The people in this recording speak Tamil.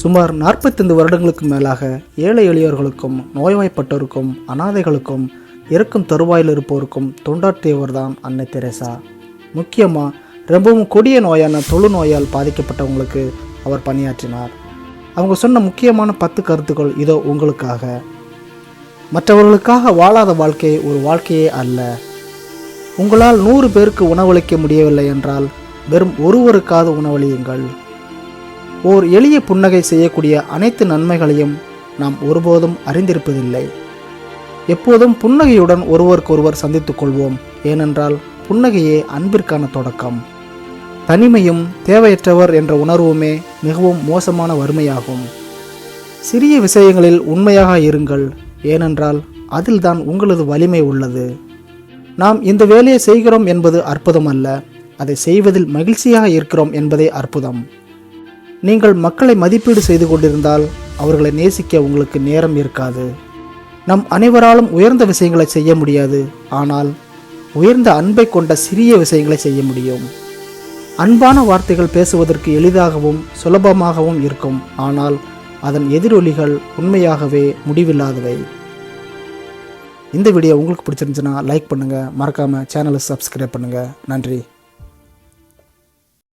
சுமார் நாற்பத்தைந்து வருடங்களுக்கு மேலாக ஏழை எளியோர்களுக்கும் நோய்வாய்ப்பட்டோருக்கும் அனாதைகளுக்கும் இறக்கும் தருவாயில் இருப்போருக்கும் தொண்டாற்றியவர் தான் அன்னை தெரேசா. முக்கியமாக ரொம்பவும் கொடிய நோயான தொழு நோயால் பாதிக்கப்பட்டவங்களுக்கு அவர் பணியாற்றினார். அவங்க சொன்ன முக்கியமான பத்து கருத்துக்கள் இதோ உங்களுக்காக. மற்றவர்களுக்காக வாழாத வாழ்க்கை ஒரு வாழ்க்கையே அல்ல. உங்களால் நூறு பேருக்கு உணவளிக்க முடியவில்லை என்றால் வெறும் ஒருவருக்காவது உணவளியுங்கள். ஓர் எளிய புன்னகை செய்யக்கூடிய அனைத்து நன்மைகளையும் நாம் ஒருபோதும் அறிந்திருப்பதில்லை. எப்போதும் புன்னகையுடன் ஒருவருக்கொருவர் சந்தித்துக் கொள்வோம். ஏனென்றால் புன்னகையே அன்பிற்கான தொடக்கம். தனிமையும் தேவையற்றவர் என்ற உணர்வுமே மிகவும் மோசமான வறுமையாகும். சிறிய விஷயங்களில் உண்மையாக இருங்கள். ஏனென்றால் அதில்தான் உங்களது வலிமை உள்ளது. நாம் இந்த வேலையை செய்கிறோம் என்பது அற்புதம் அல்ல அதை செய்வதில் மகிழ்ச்சியாக இருக்கிறோம் என்பதே அற்புதம். நீங்கள் மக்களை மதிப்பீடு செய்து கொண்டிருந்தால் அவர்களை நேசிக்க உங்களுக்கு நேரம் இருக்காது. நம் அனைவராலும் உயர்ந்த விஷயங்களை செய்ய முடியாது. ஆனால் உயர்ந்த அன்பை கொண்ட சிறிய விஷயங்களை செய்ய முடியும். அன்பான வார்த்தைகள் பேசுவதற்கு எளிதாகவும் சுலபமாகவும் இருக்கும். ஆனால் அதன் எதிரொலிகள் உண்மையாகவே முடிவில்லாதவை. இந்த வீடியோ உங்களுக்கு பிடிச்சிருந்துச்சுன்னா லைக் பண்ணுங்கள் மறக்காமல் சேனலை சப்ஸ்கிரைப் பண்ணுங்கள் நன்றி.